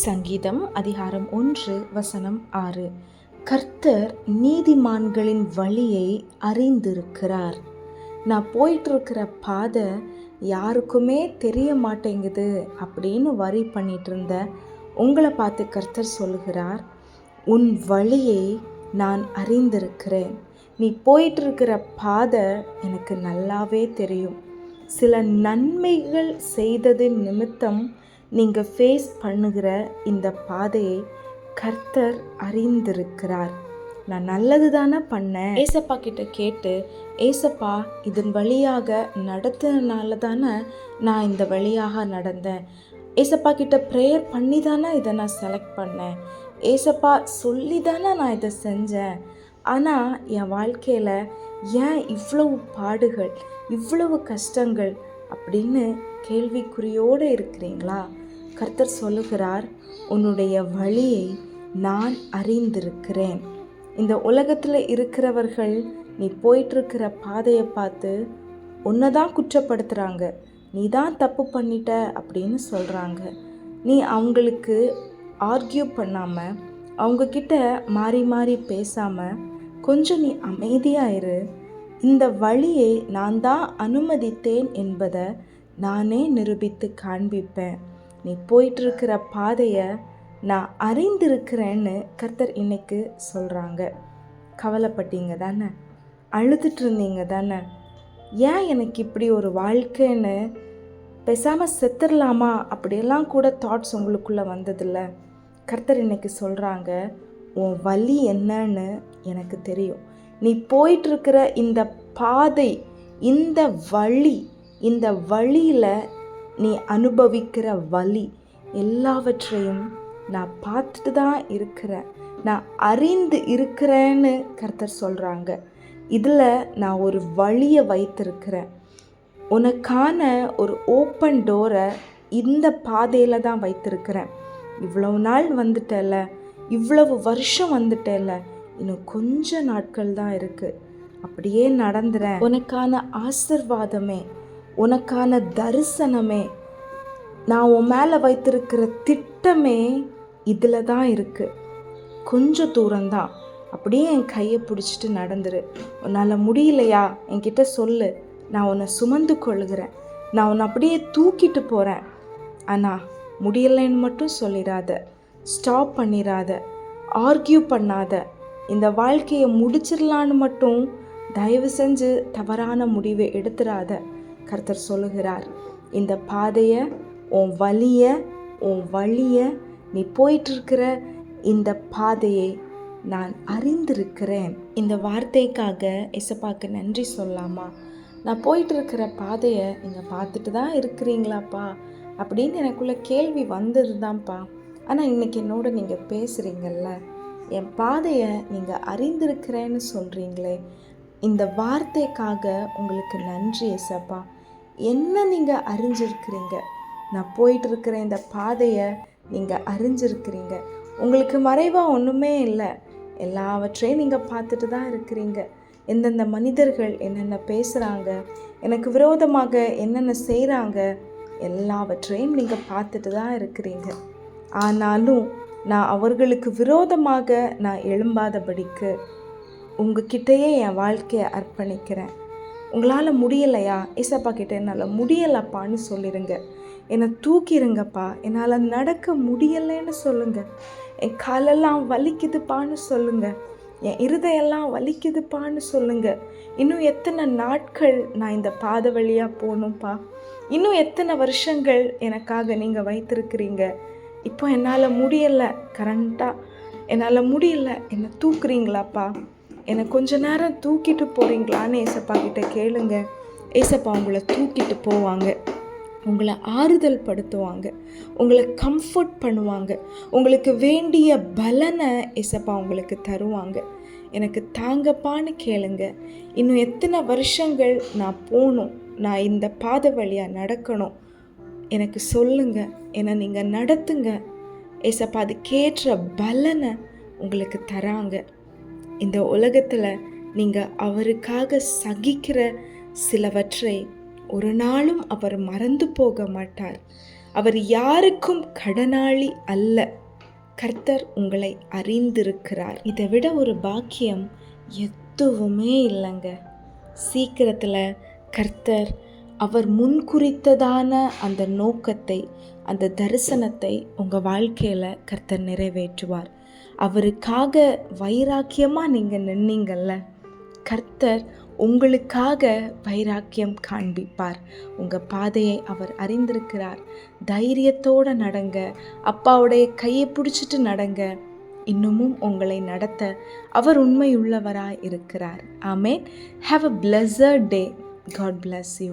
சங்கீதம் அதிகாரம் ஒன்று வசனம் ஆறு. கர்த்தர் நீதிமான்களின் வழியை அறிந்திருக்கிறார். நான் போயிட்டு இருக்கிற பாதை யாருக்குமே தெரிய மாட்டேங்குது அப்படின்னு வரி பண்ணிட்டு இருந்த உங்களை பார்த்து கர்த்தர் சொல்லுகிறார் உன் வழியை நான் அறிந்திருக்கிறேன். நீ போயிட்டு இருக்கிற பாதை எனக்கு நல்லாவே தெரியும். சில நன்மைகள் செய்ததின் நிமித்தம் நீங்கள் ஃபேஸ் பண்ணுகிற இந்த பாதையை கர்த்தர் அறிந்திருக்கிறார். நான் நல்லது தானே பண்ணேன். ஏசப்பா கிட்ட கேட்டு ஏசப்பா இதன் வழியாக நடத்தினால தானே நான் இந்த வழியாக நடந்தேன். ஏசப்பா கிட்ட ப்ரேயர் பண்ணி தானே இதை நான் செலக்ட் பண்ணேன். ஏசப்பா சொல்லி தானே நான் இதை செஞ்சேன். ஆனால் என் வாழ்க்கையில் ஏன் இவ்வளவு பாடுகள் இவ்வளவு கஷ்டங்கள் அப்படின்னு கேள்விக்குறியோடு இருக்கிறீங்களா? கர்த்தர் சொல்லுகிறார் உன்னுடைய வழியை நான் அறிந்திருக்கிறேன். இந்த உலகத்தில் இருக்கிறவர்கள் நீ போயிட்டுருக்கிற பாதையை பார்த்து உன்னை தான் குற்றப்படுத்துகிறாங்க நீ தான் தப்பு பண்ணிட்ட அப்படின்னு சொல்கிறாங்க நீ அவங்களுக்கு ஆர்கியூ பண்ணாமல் அவங்கக்கிட்ட மாறி மாறி பேசாமல் கொஞ்சம் நீ அமைதியாயிரு இந்த வழியை நான் தான் அனுமதித்தேன் என்பதை நானே நிரூபித்து காண்பிப்பேன். நீ போயிட்டுருக்கிற பாதையை நான் அறிந்திருக்கிறேன்னு கர்த்தர் இன்னைக்கு சொல்கிறாங்க கவலைப்பட்டீங்க தானே? அழுதுட்டு இருந்தீங்க தானே? ஏன் எனக்கு இப்படி ஒரு வாழ்க்கைன்னு பேசாமல் செத்துடலாமா? அப்படியெல்லாம் கூட தாட்ஸ் உங்களுக்குள்ளே வந்ததில்ல. கர்த்தர் இன்னைக்கு சொல்கிறாங்க உன் வலி என்னன்னு எனக்கு தெரியும். நீ போயிட்டுருக்கிற இந்த பாதை இந்த வழி இந்த வழியில் நீ அனுபவிக்கிற வலி எல்லாவற்றையும் நான் பார்த்துட்டு தான் இருக்கிறேன். நான் அறிந்து இருக்கிறேன்னு கர்த்தர் சொல்கிறாங்க இதில் நான் ஒரு வழியை வைத்திருக்கிறேன். உனக்கான ஒரு ஓப்பன் டோரை இந்த பாதையில் தான் வைத்திருக்கிறேன். இவ்வளவு நாள் வந்துட்டல இவ்வளவு வருஷம் வந்துட்டல இன்னும் கொஞ்ச நாட்கள் தான் இருக்குது அப்படியே நடந்துறேன். உனக்கான ஆசிர்வாதமே உனக்கான தரிசனமே. நான் உன் மேலே வைத்திருக்கிற திட்டமே இதில் தான் இருக்குது கொஞ்சம் தூரம்தான். அப்படியே என் கையை பிடிச்சிட்டு நடந்துரு. உன்னால் முடியலையா? என்கிட்ட சொல்லு. நான் உன்னை சுமந்து கொள்கிறேன் நான் உன்னை அப்படியே தூக்கிட்டு போகிறேன் ஆனால் முடியலைன்னு மட்டும் சொல்லிடாத. ஸ்டாப் பண்ணிடாத. ஆர்கியூ பண்ணாத. இந்த வாழ்க்கையை முடிச்சிடலான்னு மட்டும் தயவு செஞ்சு தவறான முடிவை எடுத்துடாத. கர்த்தர் சொல்லுகிறார் இந்த பாதையை உன் வழியை உன் வழியை நீ போயிட்டுருக்கிற இந்த பாதையை நான் அறிந்திருக்கிறேன். இந்த வார்த்தைக்காக எசப்பாக்கு நன்றி சொல்லாமா? நான் போயிட்டு இருக்கிற பாதையை நீங்கள் பார்த்துட்டு தான் இருக்கிறீங்களாப்பா? அப்படின்னு எனக்குள்ள கேள்வி வந்தது தான்ப்பா ஆனால் இன்னைக்கு என்னோட நீங்கள் பேசுகிறீங்கல்ல என் பாதையை நீங்கள் அறிந்திருக்கிறேன்னு சொல்கிறீங்களே இந்த வார்த்தைக்காக உங்களுக்கு நன்றி எசப்பா என்ன நீங்கள் அறிஞ்சிருக்கிறீங்க? நான் போயிட்டுருக்கிற இந்த பாதையை நீங்கள் அறிஞ்சிருக்கிறீங்க. உங்களுக்கு மறைவாக ஒன்றுமே இல்லை. எல்லாவற்றையும் நீங்கள் பார்த்துட்டு தான் இருக்கிறீங்க. எந்தெந்த மனிதர்கள் என்னென்ன பேசுகிறாங்க எனக்கு விரோதமாக என்னென்ன செய்கிறாங்க எல்லாவற்றையும் நீங்கள் பார்த்துட்டு தான் இருக்கிறீங்க. ஆனாலும் நான் அவர்களுக்கு விரோதமாக நான் எழும்பாதபடிக்கு உங்ககிட்டயே என் வாழ்க்கையை அர்ப்பணிக்கிறேன். உங்களால் முடியலையா? ஏசப்பா கிட்ட என்னால் முடியலப்பான்னு சொல்லிடுங்க என்னை தூக்கிடுங்கப்பா என்னால் நடக்க முடியலைன்னு சொல்லுங்கள் என் காலெல்லாம் வலிக்குதுப்பான்னு சொல்லுங்கள் என் இருதையெல்லாம் வலிக்குதுப்பான்னு சொல்லுங்கள் இன்னும் எத்தனை நாட்கள் நான் இந்த பாதை வழியாக போகணும்ப்பா? இன்னும் எத்தனை வருஷங்கள் எனக்காக நீங்கள் வைத்திருக்கிறீங்க? இப்போ என்னால் முடியலை கரண்ட்டாக என்னால் முடியல என்னை தூக்குறீங்களாப்பா? என்னை கொஞ்ச நேரம் தூக்கிட்டு போகிறீங்களான்னு ஏசப்பா கிட்ட கேளுங்க. ஏசப்பா உங்களை தூக்கிட்டு போவாங்க. உங்களை ஆறுதல் படுத்துவாங்க. உங்களை கம்ஃபர்ட் பண்ணுவாங்க. உங்களுக்கு வேண்டிய பலனை இசப்பா உங்களுக்கு தருவாங்க. எனக்கு தாங்கப்பான்னு கேளுங்க. இன்னும் எத்தனை வருஷங்கள் நான் போகணும். நான் இந்த பாதை வழியாக நடக்கணும். எனக்கு சொல்லுங்க. என்னை நீங்கள் நடத்துங்க. ஏசப்பா அதுக்கேற்ற பலனை உங்களுக்கு தராங்க. இந்த உலகத்தில் நீங்கள் அவருக்காக சகிக்கிற சிலவற்றை ஒரு நாளும் அவர் மறந்து போக மாட்டார். அவர் யாருக்கும் கடனாளி அல்ல. கர்த்தர் உங்களை அறிந்திருக்கிறார். இதை விட ஒரு பாக்கியம் எதுவுமே இல்லைங்க. சீக்கிரத்தில் கர்த்தர் அவர் முன்குறித்ததான அந்த நோக்கத்தை அந்த தரிசனத்தை உங்கள் வாழ்க்கையில் கர்த்தர் நிறைவேற்றுவார். அவருக்காக வைராக்கியமாக நீங்கள் நின்னீங்கல்ல? கர்த்தர் உங்களுக்காக வைராக்கியம் காண்பிப்பார். உங்கள் பாதையை அவர் அறிந்திருக்கிறார். தைரியத்தோடு நடங்க. அப்பாவுடைய கையை பிடிச்சிட்டு நடங்க. இன்னமும் உங்களை நடத்த அவர் உண்மையுள்ளவராக இருக்கிறார். Amen. Have a pleasure day God bless you